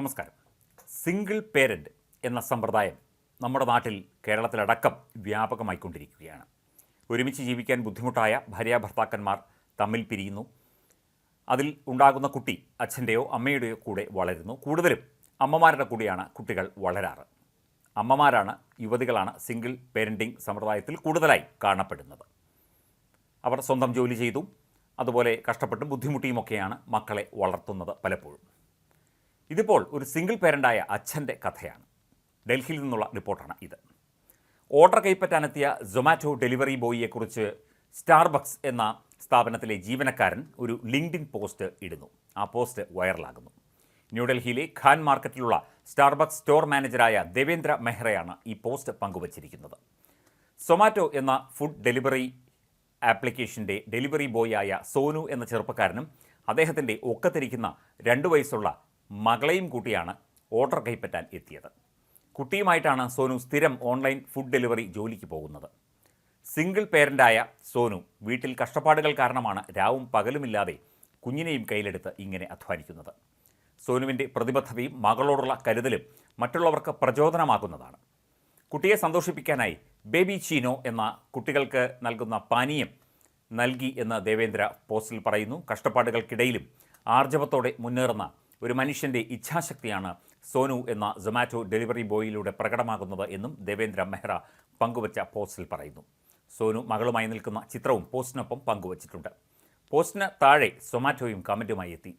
നമസ്കാരം. Single parent എന്ന സമ്പ്രദായം നമ്മുടെ നാട്ടിൽ കേരളത്തിലടക്കം വ്യാപകമായിക്കൊണ്ടിരിക്കുകയാണ്. ഒരുമിച്ച് ജീവിക്കാൻ ബുദ്ധിമുട്ടായ ഭാര്യാഭർത്താക്കന്മാർ തമ്മിൽ പിരിയുന്നു. അതിൽ ഉണ്ടാകുന്ന കുട്ടി അച്ഛന്റെയോ അമ്മയുടെയോ കൂടെ വളരുന്നു. കൂടുതലും അമ്മമാരുടെ കൂടെയാണ് കുട്ടികൾ വളരാറ്. അമ്മമാരാണ് യുവതികളാണ് സിംഗിൾ പേരന്റിംഗ് സമ്പ്രദായത്തിൽ കൂടുതലായി കാണപ്പെടുന്നത്. അവർ സ്വന്തം ജോലി ചെയ്തും അതുപോലെ കഷ്ടപ്പെട്ടും ബുദ്ധിമുട്ടിയുമൊക്കെയാണ് മക്കളെ വളർത്തുന്നത് പലപ്പോഴും. ഇതിപ്പോൾ ഒരു സിംഗിൾ പേരന്റായ അച്ഛന്റെ കഥയാണ്. ഡൽഹിയിൽ നിന്നുള്ള റിപ്പോർട്ടാണ് ഇത്. ഓർഡർ കൈപ്പറ്റാനെത്തിയ സൊമാറ്റോ ഡെലിവറി ബോയിയെക്കുറിച്ച് സ്റ്റാർബക്സ് എന്ന സ്ഥാപനത്തിലെ ജീവനക്കാരൻ ഒരു ലിങ്ക്ഡിൻ പോസ്റ്റ് ഇടുന്നു. ആ പോസ്റ്റ് വൈറലാകുന്നു. ന്യൂഡൽഹിയിലെ ഖാൻ മാർക്കറ്റിലുള്ള സ്റ്റാർബക്സ് സ്റ്റോർ മാനേജറായ ദേവേന്ദ്ര മെഹ്റയാണ് ഈ പോസ്റ്റ് പങ്കുവച്ചിരിക്കുന്നത്. സൊമാറ്റോ എന്ന ഫുഡ് ഡെലിവറി ആപ്ലിക്കേഷന്റെ ഡെലിവറി ബോയായ സോനു എന്ന ചെറുപ്പക്കാരനും അദ്ദേഹത്തിന്റെ ഒക്കത്തിരിക്കുന്ന രണ്ട് വയസ്സുള്ള മകളെയും കൂട്ടിയാണ് ഓർഡർ കൈപ്പറ്റാൻ എത്തിയത്. കുട്ടിയുമായിട്ടാണ് സോനു സ്ഥിരം ഓൺലൈൻ ഫുഡ് ഡെലിവറി ജോലിക്ക് പോകുന്നത്. സിംഗിൾ പേരന്റായ സോനു വീട്ടിൽ കഷ്ടപ്പാടുകൾ കാരണമാണ് രാവും പകലുമില്ലാതെ കുഞ്ഞിനെയും കയ്യിലെടുത്ത് ഇങ്ങനെ അധ്വാനിക്കുന്നത്. സോനുവിന്റെ പ്രതിബദ്ധതയും മകളോടുള്ള കരുതലും മറ്റുള്ളവർക്ക് പ്രചോദനമാകുന്നതാണ് കുട്ടിയെ സന്തോഷിപ്പിക്കാനായി ബേബി ചീനോ എന്ന കുട്ടികൾക്ക് നൽകുന്ന പാനീയം നൽകി എന്ന് ദേവേന്ദ്ര പോസ്റ്റിൽ പറയുന്നു. കഷ്ടപ്പാടുകൾക്കിടയിലും ആർജവത്തോടെ മുന്നേറുന്ന ഒരു മനുഷ്യന്റെ ഇച്ഛാശക്തിയാണ് സോനു എന്ന സൊമാറ്റോ ഡെലിവറി ബോയിലൂടെ പ്രകടമാകുന്നത് എന്നും ദേവേന്ദ്ര മെഹ്റ പങ്കുവച്ച പോസ്റ്റിൽ പറയുന്നു. സോനു മകളുമായി നിൽക്കുന്ന ചിത്രവും പോസ്റ്റിനൊപ്പം പങ്കുവച്ചിട്ടുണ്ട്. പോസ്റ്റിന് താഴെ സൊമാറ്റോയും കമന്റുമായി എത്തി.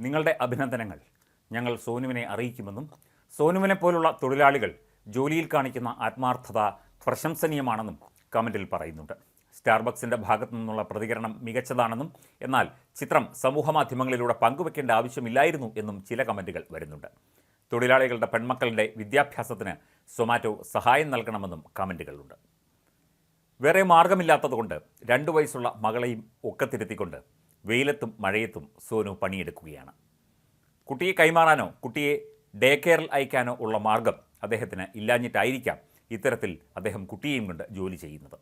നിങ്ങളുടെ അഭിനന്ദനങ്ങൾ. ഞങ്ങൾ സോനുവിനെ അറിയിക്കുമെന്നും സോനുവിനെ പോലുള്ള തൊഴിലാളികൾ ജോലിയിൽ കാണിക്കുന്ന ആത്മാർത്ഥത പ്രശംസനീയമാണെന്നും കമന്റിൽ പറയുന്നുണ്ട്. സ്റ്റാർബക്സിന്റെ ഭാഗത്തു നിന്നുള്ള പ്രതികരണം മികച്ചതാണെന്നും എന്നാൽ ചിത്രം സമൂഹമാധ്യമങ്ങളിലൂടെ പങ്കുവെക്കേണ്ട ആവശ്യമില്ലായിരുന്നു എന്നും ചില കമന്റുകൾ വരുന്നുണ്ട്. തൊഴിലാളികളുടെ പെൺമക്കളുടെ വിദ്യാഭ്യാസത്തിന് സൊമാറ്റോ സഹായം നൽകണമെന്നും കമന്റുകളുണ്ട് വേറെ മാർഗമില്ലാത്തതുകൊണ്ട് രണ്ടു വയസ്സുള്ള മകളെയും ഒക്കത്തിരുത്തിക്കൊണ്ട് വെയിലത്തും മഴയത്തും സോനു പണിയെടുക്കുകയാണ്. കുട്ടിയെ കൈമാറാനോ കുട്ടിയെ ഡേ കെയറിൽ അയക്കാനോ ഉള്ള മാർഗം അദ്ദേഹത്തിന് ഇല്ലാഞ്ഞിട്ടായിരിക്കാം ഇത്തരത്തിൽ അദ്ദേഹം കുട്ടിയെയും കൊണ്ട് ജോലി ചെയ്യുന്നത്.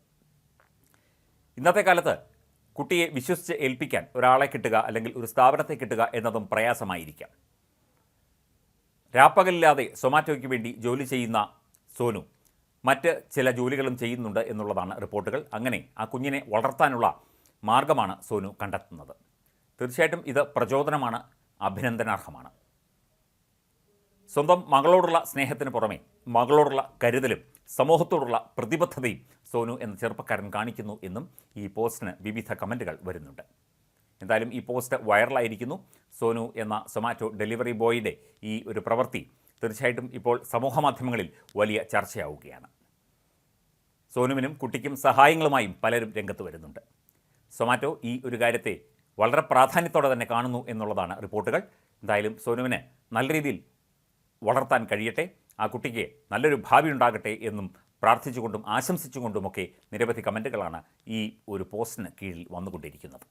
ഇന്നത്തെ കാലത്ത് കുട്ടിയെ വിശ്വസിച്ച് ഏൽപ്പിക്കാൻ ഒരാളെ കിട്ടുക അല്ലെങ്കിൽ ഒരു സ്ഥാപനത്തെ കിട്ടുക എന്നതും പ്രയാസമായിരിക്കാം. രാപ്പകലില്ലാതെ സൊമാറ്റോയ്ക്ക് വേണ്ടി ജോലി ചെയ്യുന്ന സോനു മറ്റ് ചില ജോലികളും ചെയ്യുന്നുണ്ട് എന്നുള്ളതാണ് റിപ്പോർട്ടുകൾ. അങ്ങനെ ആ കുഞ്ഞിനെ വളർത്താനുള്ള മാർഗമാണ് സോനു കണ്ടെത്തുന്നത്. തീർച്ചയായിട്ടും ഇത് പ്രചോദനമാണ് അഭിനന്ദനാർഹമാണ്. സ്വന്തം മകളോടുള്ള സ്നേഹത്തിന് പുറമെ മകളോടുള്ള കരുതലും സമൂഹത്തോടുള്ള പ്രതിബദ്ധതയും സോനു എന്ന ചെറുപ്പക്കാരൻ കാണിക്കുന്നു എന്നും ഈ പോസ്റ്റിന് വിവിധ കമന്റുകൾ വരുന്നുണ്ട്. എന്തായാലും ഈ പോസ്റ്റ് വൈറലായിരിക്കുന്നു. സോനു എന്ന സൊമാറ്റോ ഡെലിവറി ബോയുടെ ഈ ഒരു പ്രവൃത്തി തീർച്ചയായിട്ടും ഇപ്പോൾ സമൂഹമാധ്യമങ്ങളിൽ വലിയ ചർച്ചയാവുകയാണ്. സോനുവിനും കുട്ടിക്കും സഹായങ്ങളുമായും പലരും രംഗത്ത് വരുന്നുണ്ട്. സൊമാറ്റോ ഈ ഒരു കാര്യത്തെ വളരെ പ്രാധാന്യത്തോടെ തന്നെ കാണുന്നു എന്നുള്ളതാണ് റിപ്പോർട്ടുകൾ. എന്തായാലും സോനുവിന് നല്ല രീതിയിൽ വളർത്താൻ കഴിയട്ടെ. ആ കുട്ടിക്ക് നല്ലൊരു ഭാവി ഉണ്ടാകട്ടെ എന്നും പ്രാർത്ഥിച്ചുകൊണ്ടും ആശംസിച്ചുകൊണ്ടുമൊക്കെ നിരവധി കമന്റുകളാണ് ഈ ഒരു പോസ്റ്റിന് കീഴിൽ വന്നുകൊണ്ടിരിക്കുന്നത്.